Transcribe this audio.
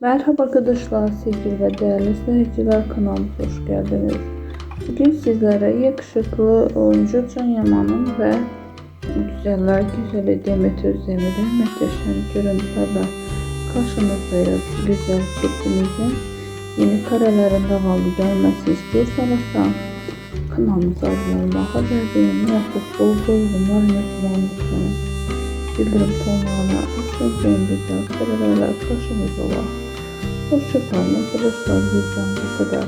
Merhaba arkadaşlar, sevgili ve değerli izleyiciler kanalımıza hoş geldiniz. Bugün sizlere yakışıklı oyuncu Can Yaman'ın ve güzeller güzeli Demet Özdemir'in muhteşem görüntülerle karşınızdayız. Güzel çiftimizin yeni karelerin devamlı gelmesi istiyorsanız da kanalımıza abone haber beğenmeyi yapıp bol bol yorumlar unutmayın. Bildirim tonlarına açın güzel karelerle karşınızda var. Ось шикарно подошла звідси до